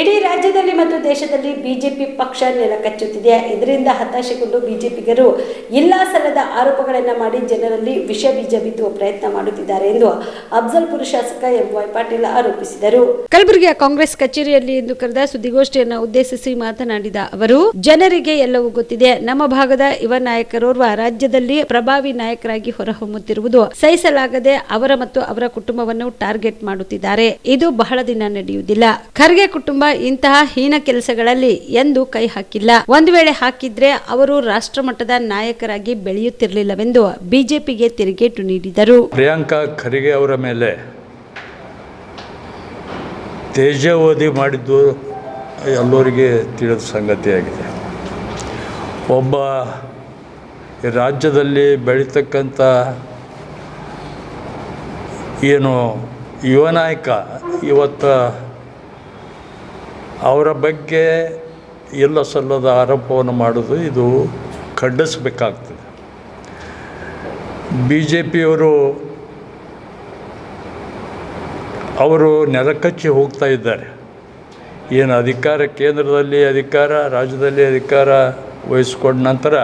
ಇಡೀ ರಾಜ್ಯದಲ್ಲಿ ಮತ್ತು ದೇಶದಲ್ಲಿ ಬಿಜೆಪಿ ಪಕ್ಷ ನೆಲಕಚ್ಚುತ್ತಿದೆ ಇದರಿಂದ ಹತಾಶೆಗೊಂಡು ಬಿಜೆಪಿಗರು ಇಲ್ಲ ಸಲ್ಲದ ಆರೋಪಗಳನ್ನು ಮಾಡಿ ಜನರಲ್ಲಿ ವಿಷ ಬೀಜ ಬಿತ್ತುವ ಪ್ರಯತ್ನ ಮಾಡುತ್ತಿದ್ದಾರೆ ಎಂದು ಅಫ್ಜಲ್ಪುರ ಶಾಸಕ ಎಂವೈ ಪಾಟೀಲ್ ಆರೋಪಿಸಿದರು. ಕಲಬುರಗಿಯ ಕಾಂಗ್ರೆಸ್ ಕಚೇರಿಯಲ್ಲಿ ಇಂದು ಕರೆದ ಸುದ್ದಿಗೋಷ್ಠಿಯನ್ನು ಉದ್ದೇಶಿಸಿ ಮಾತನಾಡಿದ ಅವರು, ಜನರಿಗೆ ಎಲ್ಲವೂ ಗೊತ್ತಿದೆ. ನಮ್ಮ ಭಾಗದ ಯುವ ನಾಯಕರೋರ್ವ ರಾಜ್ಯದಲ್ಲಿ ಪ್ರಭಾವಿ ನಾಯಕರಾಗಿ ಹೊರಹೊಮ್ಮುತ್ತಿರುವುದು ಸಹಿಸಲಾಗದೆ ಅವರ ಮತ್ತು ಅವರ ಕುಟುಂಬವನ್ನು ಟಾರ್ಗೆಟ್ ಮಾಡುತ್ತಿದ್ದಾರೆ. ಇದು ಬಹಳ ದಿನ ನಡೆಯುವುದಿಲ್ಲ. ಖರ್ಗೆ ಕುಟುಂಬ ಇಂತಹ ಹೀನ ಕೆಲಸಗಳಲ್ಲಿ ಎಂದು ಕೈ ಹಾಕಿಲ್ಲ. ಒಂದು ವೇಳೆ ಹಾಕಿದ್ರೆ ಅವರು ರಾಷ್ಟ್ರಮಟ್ಟದ ನಾಯಕರಾಗಿ ಬೆಳೆಯುತ್ತಿರಲಿಲ್ಲವೆಂದು ಬಿಜೆಪಿಗೆ ತಿರುಗೇಟು ನೀಡಿದರು. ಪ್ರಿಯಾಂಕಾ ಖರ್ಗೆ ಅವರ ಮೇಲೆ ತೇಜಾವಧಿ ಮಾಡಿದ್ದು ಎಲ್ಲರಿಗೆ ತಿಳಿದ ಸಂಗತಿಯಾಗಿದೆ ಒಬ್ಬ ರಾಜ್ಯದಲ್ಲಿ ಬೆಳೀತಕ್ಕಂಥ ಏನು ಯುವ ನಾಯಕ ಇವತ್ತು ಅವರ ಬಗ್ಗೆ ಎಲ್ಲ ಸಲ್ಲದ ಆರೋಪವನ್ನು ಮಾಡೋದು ಇದು ಖಂಡಿಸಬೇಕಾಗ್ತದೆ. ಬಿ ಜೆ ಪಿಯವರು ಅವರು ನೆಲಕಚ್ಚಿ ಹೋಗ್ತಾ ಇದ್ದಾರೆ. ಏನು ಅಧಿಕಾರ ಕೇಂದ್ರದಲ್ಲಿ ಅಧಿಕಾರ, ರಾಜ್ಯದಲ್ಲಿ ಅಧಿಕಾರ ವಹಿಸ್ಕೊಂಡ ನಂತರ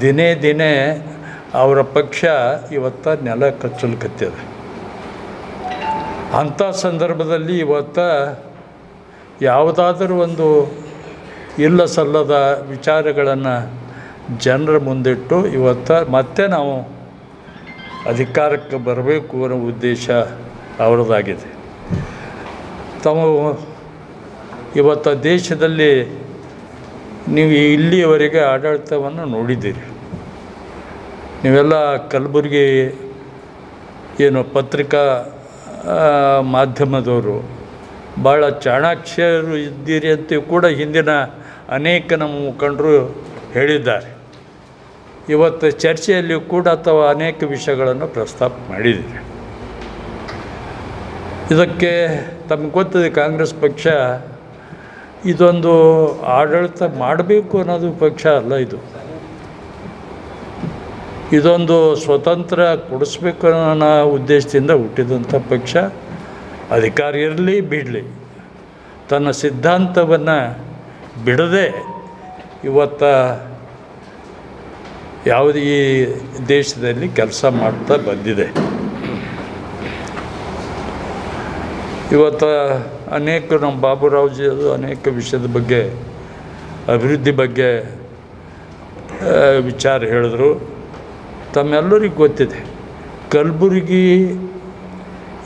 ದಿನೇ ದಿನೇ ಅವರ ಪಕ್ಷ ಇವತ್ತು ನೆಲ ಕತ್ತಿದೆ. ಅಂಥ ಸಂದರ್ಭದಲ್ಲಿ ಇವತ್ತು ಯಾವುದಾದರೂ ಒಂದು ಇಲ್ಲ ಸಲ್ಲದ ವಿಚಾರಗಳನ್ನು ಜನರ ಮುಂದಿಟ್ಟು ಇವತ್ತು ಮತ್ತೆ ನಾವು ಅಧಿಕಾರಕ್ಕೆ ಬರಬೇಕು ಅನ್ನೋ ಉದ್ದೇಶ ಅವರದಾಗಿದೆ. ತಾವು ಇವತ್ತು ದೇಶದಲ್ಲಿ ನೀವು ಇಲ್ಲಿಯವರೆಗೆ ಆಡಳಿತವನ್ನು ನೋಡಿದ್ದೀರಿ. ನೀವೆಲ್ಲ ಕಲಬುರಗಿ ಏನು ಪತ್ರಿಕಾ ಮಾಧ್ಯಮದವರು ಭಾಳ ಚಾಣಾಕ್ಷರು ಇದ್ದೀರಿ ಅಂತ ಕೂಡ ಹಿಂದಿನ ಅನೇಕ ನಮ್ಮ ಮುಖಂಡರು ಹೇಳಿದ್ದಾರೆ. ಇವತ್ತು ಚರ್ಚೆಯಲ್ಲಿ ಕೂಡ ಅಥವಾ ಅನೇಕ ವಿಷಯಗಳನ್ನು ಪ್ರಸ್ತಾಪ ಮಾಡಿದ್ದೀರಿ. ಇದಕ್ಕೆ ತಮಗೆ ಗೊತ್ತಿದೆ ಕಾಂಗ್ರೆಸ್ ಪಕ್ಷ ಇದೊಂದು ಆಡಳಿತ ಮಾಡಬೇಕು ಅನ್ನೋದು ಪಕ್ಷ ಅಲ್ಲ ಇದು. ಇದೊಂದು ಸ್ವತಂತ್ರ ಕೊಡಿಸ್ಬೇಕು ಅನ್ನೋ ಉದ್ದೇಶದಿಂದ ಹುಟ್ಟಿದಂಥ ಪಕ್ಷ. ಅಧಿಕಾರ ಇರಲಿ ಬಿಡಲಿ. ತನ್ನ ಸಿದ್ಧಾಂತವನ್ನು ಬಿಡದೆ ಇವತ್ತ ಯಾವುದೇ ಈ ದೇಶದಲ್ಲಿ ಕೆಲಸ ಮಾಡ್ತಾ ಬಂದಿದೆ. ಇವತ್ತು ಅನೇಕ ನಮ್ಮ ಬಾಬುರಾವ್ಜಿ ಅದು ಅನೇಕ ವಿಷಯದ ಬಗ್ಗೆ, ಅಭಿವೃದ್ಧಿ ಬಗ್ಗೆ ವಿಚಾರ ಹೇಳಿದ್ರು. ತಮ್ಮೆಲ್ಲರಿಗೂ ಗೊತ್ತಿದೆ. ಕಲಬುರಗಿ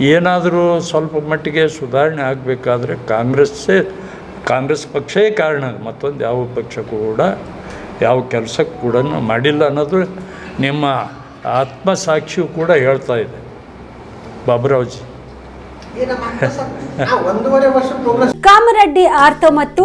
ಏನಾದರೂ ಸ್ವಲ್ಪ ಮಟ್ಟಿಗೆ ಸುಧಾರಣೆ ಆಗಬೇಕಾದ್ರೆ ಕಾಂಗ್ರೆಸ್ಸೇ ಕಾಂಗ್ರೆಸ್ ಪಕ್ಷವೇ ಕಾರಣ ಮತ್ತೊಂದು ಯಾವ ಪಕ್ಷ ಕೂಡ ಯಾವ ಕೆಲಸ ಕೂಡ ಮಾಡಿಲ್ಲ ಅನ್ನೋದು ನಿಮ್ಮ ಆತ್ಮಸಾಕ್ಷಿಯು ಕೂಡ ಹೇಳ್ತಾ ಇದೆ. ಬಾಬುರಾವ್ಜಿ. ಒಂದೂವರೆ ವರ್ಷ ಪ್ರೋಗ್ರೆಸ್ ಕಾಮರೆಡ್ಡಿ ಆರ್ತ ಮತ್ತು